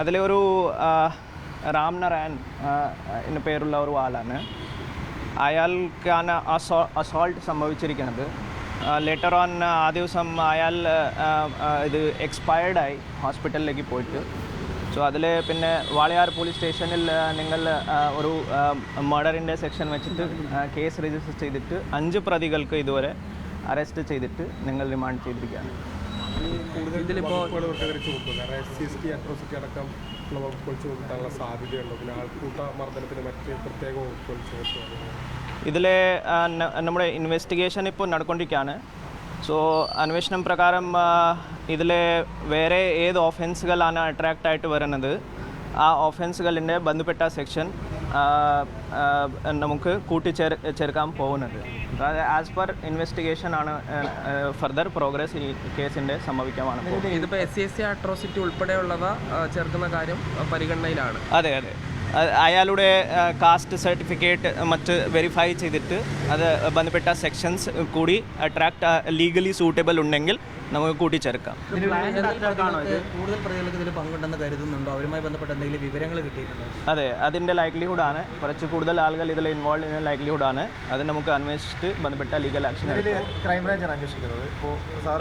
അതിലെ ഒരു റാം നാരായൺ എന്ന പേരുള്ള ഒരു ആളാണ്. അയാൾക്കാണ് അസോ അസോൾട്ട് സംഭവിച്ചിരിക്കുന്നത്. ലെറ്റർ ഓൺ ആ ദിവസം അയാൾ ഇത് എക്സ്പയർഡായി ഹോസ്പിറ്റലിലേക്ക് പോയിട്ട്. സോ അതിൽ പിന്നെ വാളയാർ പോലീസ് സ്റ്റേഷനിൽ നിങ്ങൾ ഒരു മർഡറിന്റെ സെക്ഷൻ വെച്ചിട്ട് കേസ് രജിസ്റ്റർ ചെയ്തിട്ട് അഞ്ച് പ്രതികൾക്ക് ഇതുവരെ അറസ്റ്റ് ചെയ്തിട്ട് നിങ്ങൾ റിമാൻഡ് ചെയ്തിരിക്കുകയാണ്. ഇതിലിപ്പോൾ വകുപ്പുകൾ ചുമത്തും കാരണം S C S T atrocity അടക്കം ഉള്ള വകുപ്പുകൾ ചുമത്താനുള്ള സാധ്യതയുണ്ട്. പിന്നെ ആൾക്കൂട്ട മർദ്ദനത്തിന് മറ്റ് പ്രത്യേക വകുപ്പുകൾ ചുമത്തുക ഇതിൽ നമ്മുടെ ഇൻവെസ്റ്റിഗേഷൻ ഇപ്പോൾ നടക്കൊണ്ടിരിക്കുകയാണ് സോ അന്വേഷണം പ്രകാരം ഇതിൽ വേറെ ഏത് ഓഫൻസുകളാണ് അട്രാക്റ്റ് ആയിട്ട് വരുന്നത്? ആ ഓഫൻസുകളിന്റെ ബന്ധപ്പെട്ട സെക്ഷൻ നമുക്ക് കൂട്ടിച്ചേർ ചേർക്കാൻ പോകുന്നത്. ആസ് പെർ ഇൻവെസ്റ്റിഗേഷൻ ആണ് ഫർദർ പ്രോഗ്രസ് ഈ കേസിന്റെ സംഭവിക്കാമാണ് ഇതിപ്പോൾ S C S C atrocity ഉൾപ്പെടെയുള്ളവ ചേർക്കുന്ന കാര്യം പരിഗണനയിലാണ്. അതെ അതെ. അയാളുടെ കാസ്റ്റ് സർട്ടിഫിക്കറ്റ് മറ്റ് വെരിഫൈ ചെയ്തിട്ട് അത് ബന്ധപ്പെട്ട സെക്ഷൻസ് കൂടി അട്രാക്ട് ലീഗലി സൂട്ടബിൾ ഉണ്ടെങ്കിൽ നമുക്ക് കൂട്ടിച്ചേർക്കാം. കൂടുതൽ പ്രതികൾക്ക് ഇതിൽ പങ്കുണ്ടെന്ന് കരുതുന്നുണ്ടോ? അവരുമായി ബന്ധപ്പെട്ട എന്തെങ്കിലും വിവരങ്ങൾ കിട്ടിയിട്ടുണ്ടോ? അതെ അതിന്റെ ലൈക്ലിഹുഡ് ആണ്. കുറച്ച് കൂടുതൽ ആളുകൾ ഇതിൽ ഇൻവോൾവ് ചെയ്യുന്ന ലൈക്ലിഹുഡ് ആണ്. അത് നമുക്ക് അന്വേഷിച്ചിട്ട് ബന്ധപ്പെട്ട ലീഗൽ ആക്ഷൻ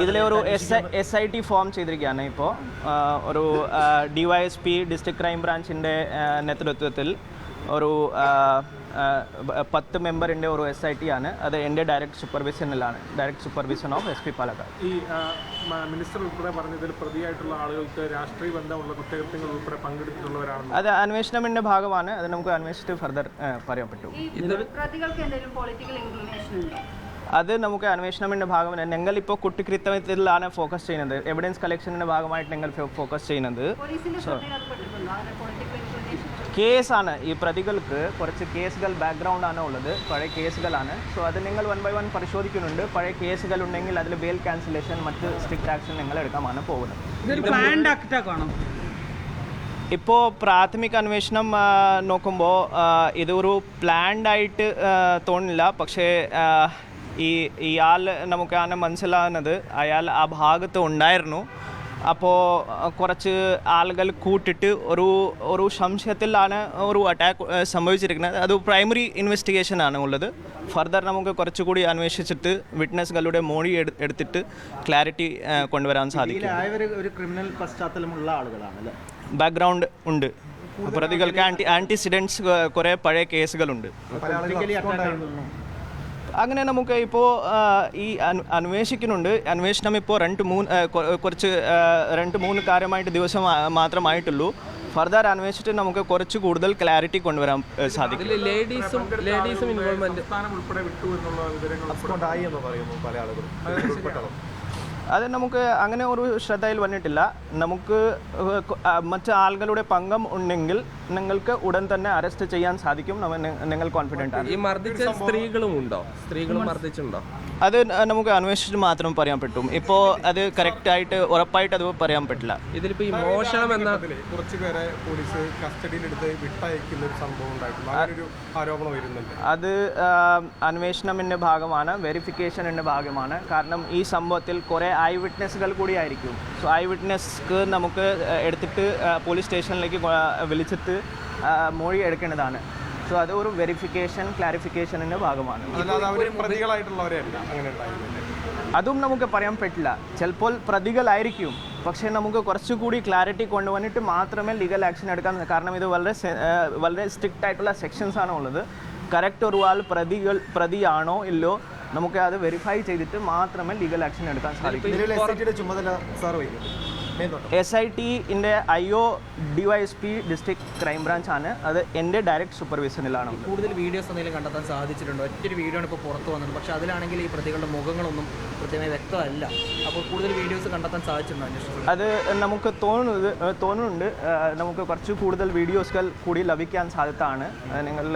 ഇതിലെ ഒരു S I S I T form ചെയ്തിരിക്കുകയാണ് ഇപ്പോൾ ഒരു D Y S P district crime ബ്രാഞ്ചിന്റെ നേതൃത്വത്തിൽ ഒരു പത്ത് മെമ്പറിന്റെ ഒരു എസ് ഐ ടി ആണ്. അത് എന്റെ direct സൂപ്പർവിഷനിലാണ് direct supervision of S P Palakkad ഈ മിനിസ്റ്റർ ഉൾപ്പെടെ പറഞ്ഞതിൽ പ്രതിയായിട്ടുള്ള ആളുകൾക്ക് രാഷ്ട്രീയ ബന്ധമുള്ള കുറ്റകൃത്യങ്ങൾ ഉൾപ്പെടെ പങ്കെടുത്തിട്ടുള്ളവരാണ് അത് അന്വേഷണമിന്റെ ഭാഗമാണ്. അത് നമുക്ക് അന്വേഷിച്ചിട്ട് ഫർദർ പറയാൻ പറ്റും. പ്രതികൾക്ക് എന്തെങ്കിലും പൊളിറ്റിക്കൽ ഇൻക്ലിനേഷൻ ഉണ്ടോ? അത് നമുക്ക് അന്വേഷണമിന്റെ ഭാഗമാണ്. ഞങ്ങൾ ഇപ്പോൾ കുട്ടികൃത്യത്തിലാണ് ഫോക്കസ് ചെയ്യുന്നത്. എവിഡൻസ് കളക്ഷനിന്റെ ഭാഗമായിട്ട് ഞങ്ങൾ ഫോക്കസ് ചെയ്യുന്നത്. കേസാണ് ഈ പ്രതികൾക്ക് കുറച്ച് കേസുകൾ ബാക്ക്ഗ്രൗണ്ട് ആണ് ഉള്ളത്. പഴയ കേസുകളാണ്. സോ അത് നിങ്ങൾ വൺ ബൈ വൺ പരിശോധിക്കുന്നുണ്ട്. പഴയ കേസുകൾ ഉണ്ടെങ്കിൽ അതിൽ ബെയിൽ ക്യാൻസലേഷൻ മറ്റ് സ്ട്രിക്റ്റ് ആക്ഷൻ നിങ്ങൾ എടുക്കാമാണ് പോകുന്നത്. ഇപ്പോൾ പ്രാഥമിക അന്വേഷണം നോക്കുമ്പോൾ ഇതൊരു പ്ലാൻഡ് ആയിട്ട് തോന്നില്ല പക്ഷേ ഈ ഇയാൾ നമുക്കാണ് മനസ്സിലാകുന്നത് അയാൾ ആ ഭാഗത്ത് ഉണ്ടായിരുന്നു. അപ്പോൾ കുറച്ച് ആളുകൾ കൂട്ടിട്ട് ഒരു ഒരു സംശയത്തിലാണ് ഒരു അറ്റാക്ക് സംഭവിച്ചിരിക്കുന്നത്. അത് പ്രൈമറി ഇൻവെസ്റ്റിഗേഷൻ ആണ് ഉള്ളത്. ഫർദർ നമുക്ക് കുറച്ചുകൂടി അന്വേഷിച്ചിട്ട് വിറ്റ്നസ്കളുടെ മൊഴി എടു- എടുത്തിട്ട് ക്ലാരിറ്റി കൊണ്ടുവരാൻ സാധിക്കും. ഒരു ക്രിമിനൽ പശ്ചാത്തലമുള്ള ആളുകളാണ് ബാക്ക്ഗ്രൗണ്ട് ഉണ്ട്. പ്രതികൾക്ക് ആന്റി ആന്റിസിഡൻസ് കുറേ പഴയ കേസുകളുണ്ട് അങ്ങനെ നമുക്ക് ഇപ്പോൾ ഈ അന്- അന്വേഷിക്കുന്നുണ്ട്. അന്വേഷണം ഇപ്പോൾ രണ്ട് മൂന്ന് കുറച്ച് രണ്ട് മൂന്ന് കാര്യമായിട്ട് ദിവസം മാത്രമായിട്ടുള്ളൂ. ഫർദർ അന്വേഷിച്ചിട്ട് നമുക്ക് കുറച്ച് കൂടുതൽ ക്ലാരിറ്റി കൊണ്ടുവരാൻ സാധിക്കും. ലേഡീസും ലേഡീസും ഇൻവോൾവ്മെന്റ് സ്ഥാനം ഉൾപ്പെടെ വിട്ടു എന്നുള്ള വിവരങ്ങൾ ഉണ്ടായി എന്ന് പറയുന്നു പല ആളുകളും. അത് നമുക്ക് അങ്ങനെ ഒരു ശ്രദ്ധയിൽ വന്നിട്ടില്ല. നമുക്ക് മറ്റ് ആളുകളുടെ പങ്കം ഉണ്ടെങ്കിൽ നിങ്ങൾക്ക് ഉടൻ തന്നെ അറസ്റ്റ് ചെയ്യാൻ സാധിക്കും. നിങ്ങൾ കോൺഫിഡന്റ് ആണ്. ഈ മർദ്ദിച്ച സ്ത്രീകളും ഉണ്ടോ? സ്ത്രീകളും മർദ്ദിച്ചുണ്ടോ അത് നമുക്ക് അന്വേഷിച്ച് മാത്രം പറയാൻ പറ്റും. ഇപ്പോൾ അത് കറക്റ്റായിട്ട് ഉറപ്പായിട്ട് അത് പറയാൻ പറ്റില്ല. ഇതിലിപ്പോൾ ഈ മോഷണം എന്ന കുറച്ച് പേരെ പോലീസ് കസ്റ്റഡിയിലെടുത്ത് വിട്ടയക്കുന്ന ഒരു സംഭവം ഉണ്ടായിട്ടുണ്ട്. ആരോപണം വരുന്നുണ്ട്. അത് അന്വേഷണത്തിന്റെ ഭാഗമാണ് വെരിഫിക്കേഷനിന്റെ ഭാഗമാണ്. കാരണം ഈ സംഭവത്തിൽ കുറേ ഐ വിറ്റ്നസ്സുകൾ കൂടി ആയിരിക്കും സോ ഐ വിറ്റ്നസ്ക്ക് നമുക്ക് എടുത്തിട്ട് പോലീസ് സ്റ്റേഷനിലേക്ക് വിളിച്ചിട്ട് മൊഴി എടുക്കേണ്ടതാണ്. സോ അത് ഒരു വെരിഫിക്കേഷൻ ക്ലാരിഫിക്കേഷനിന്റെ ഭാഗമാണ്. അതും നമുക്ക് പറയാൻ പറ്റില്ല. ചിലപ്പോൾ പ്രതികളായിരിക്കും. പക്ഷേ നമുക്ക് കുറച്ചുകൂടി ക്ലാരിറ്റി കൊണ്ടുവന്നിട്ട് മാത്രമേ ലീഗൽ ആക്ഷൻ എടുക്കാൻ കാരണം ഇത് വളരെ വളരെ സ്ട്രിക്റ്റ് ആയിട്ടുള്ള സെക്ഷൻസ് ആണ് ഉള്ളത്. കറക്റ്റ് ഒരു ആൾ പ്രതികൾ പ്രതിയാണോ ഇല്ലോ നമുക്ക് അത് വെരിഫൈ ചെയ്തിട്ട് മാത്രമേ ലീഗൽ ആക്ഷൻ എടുക്കാൻ സാധിക്കൂ. ചുമതല സാർ വഹിക്കും S I ടിന്റെ I O D Y S P district crime branch ആണ്. അത് എന്റെ ഡയറക്റ്റ് സൂപ്പർവിഷനിലാണ് കൂടുതൽ വീഡിയോസ് എന്തെങ്കിലും കണ്ടെത്താൻ സാധിച്ചിട്ടുണ്ട്? ഒറ്റൊരു വീഡിയോ ആണ് ഇപ്പോൾ പുറത്ത് വന്നത്. പക്ഷേ അതിലാണെങ്കിൽ ഈ പ്രതികളുടെ മുഖങ്ങളൊന്നും കൃത്യമായി വ്യക്തമല്ല. അപ്പോൾ കൂടുതൽ വീഡിയോസ് കണ്ടെത്താൻ സാധിച്ചിട്ടുണ്ടോ അത് നമുക്ക് തോന്നുന്നത് തോന്നുന്നുണ്ട്. നമുക്ക് കുറച്ച് കൂടുതൽ വീഡിയോസുകൾ കൂടി ലഭിക്കാൻ സാധ്യതയാണ്. നിങ്ങൾ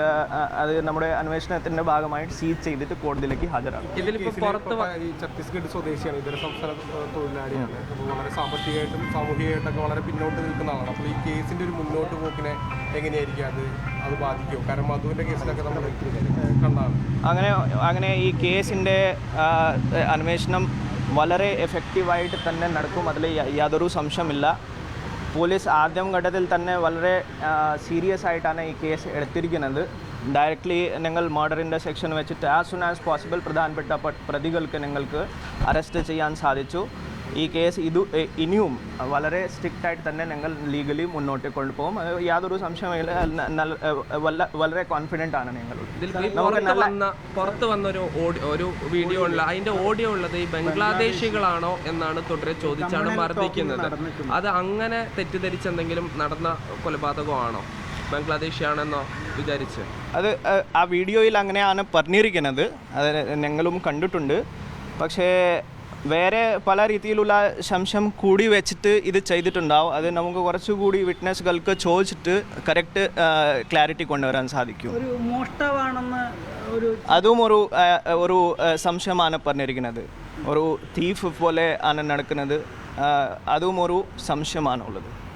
അത് നമ്മുടെ അന്വേഷണത്തിന്റെ ഭാഗമായിട്ട് സീസ് ചെയ്തിട്ട് കോടതിയിലേക്ക് ഹാജരാകും. ഇതിലിപ്പോൾ പുറത്ത് ഛത്തീസ്ഗഡ് സ്വദേശിയാണ്. ഇതര സംസ്ഥാന തൊഴിലാളിയാണ്. വളരെ വളരെ സാമ്പത്തികമായിട്ടും സാമൂഹികമായിട്ടൊക്കെ വളരെ പിന്നോട്ട് നിൽക്കുന്ന ആളാണ്. അപ്പോൾ ഈ കേസിന്റെ ഒരു മുന്നോട്ട് പോക്കിനെ എങ്ങനെയായിരിക്കും അത് അത് ബാധിക്കും? കാരണം മധുവിന്റെ കേസിലൊക്കെ നമ്മൾ കണ്ടാണ്. അങ്ങനെ അങ്ങനെ ഈ കേസിന്റെ അന്വേഷണം വളരെ എഫക്റ്റീവായിട്ട് തന്നെ നടക്കും. അതിൽ യാതൊരു സംശയമില്ല പോലീസ് ആദ്യം ഘട്ടത്തിൽ തന്നെ വളരെ സീരിയസ് ആയിട്ടാണ് ഈ കേസ് എടുത്തിരിക്കുന്നത്. ഡയറക്റ്റ്ലി നിങ്ങൾ മർഡറിന്റെ സെക്ഷൻ വെച്ചിട്ട് ആസ് സൂൺ ആസ് പോസിബിൾ പ്രധാനപ്പെട്ട പ്രതികൾക്ക് നിങ്ങൾക്ക് അറസ്റ്റ് ചെയ്യാൻ സാധിച്ചു. ഈ കേസ് ഇത് ഇനിയും വളരെ സ്ട്രിക്റ്റ് ആയിട്ട് തന്നെ ഞങ്ങൾ ലീഗലി മുന്നോട്ട് കൊണ്ടുപോകും. യാതൊരു സംശയമില്ല നല്ല- വല്ല- വളരെ കോൺഫിഡന്റ് ആണ് ഞങ്ങൾ. പുറത്ത് വന്ന ഒരു ഒരു വീഡിയോ ഉള്ള അതിന്റെ ഓഡിയോ ഉള്ളത് ഈ ബംഗ്ലാദേശികളാണോ എന്നാണ് തുടരെ ചോദിച്ചാണ് മർദ്ദിക്കുന്നത്. അത് അങ്ങനെ തെറ്റിദ്ധരിച്ചെന്തെങ്കിലും നടന്ന കൊലപാതകമാണോ ബംഗ്ലാദേശിയാണെന്നോ വിചാരിച്ച്? അത് ആ വീഡിയോയിൽ അങ്ങനെയാണ് പറഞ്ഞിരിക്കുന്നത്. അത് ഞങ്ങളും കണ്ടിട്ടുണ്ട്. പക്ഷേ വേറെ പല രീതിയിലുള്ള ശംശം കൂടി വെച്ചിട്ട് ഇത് ചെയ്തിട്ടുണ്ടാവും. അത് നമുക്ക് കുറച്ചുകൂടി വിറ്റ്നസ്സുകൾക്ക് ചോദിച്ചിട്ട് കറക്റ്റ് ക്ലാരിറ്റി കൊണ്ടുവരാൻ സാധിക്കും. അതും ഒരു ഒരു സംശയമാണ് പറഞ്ഞിരിക്കുന്നത്. ഒരു തീഫ് പോലെ ആണ് നടക്കുന്നത്. അതും ഒരു സംശയമാണ് ഉള്ളത്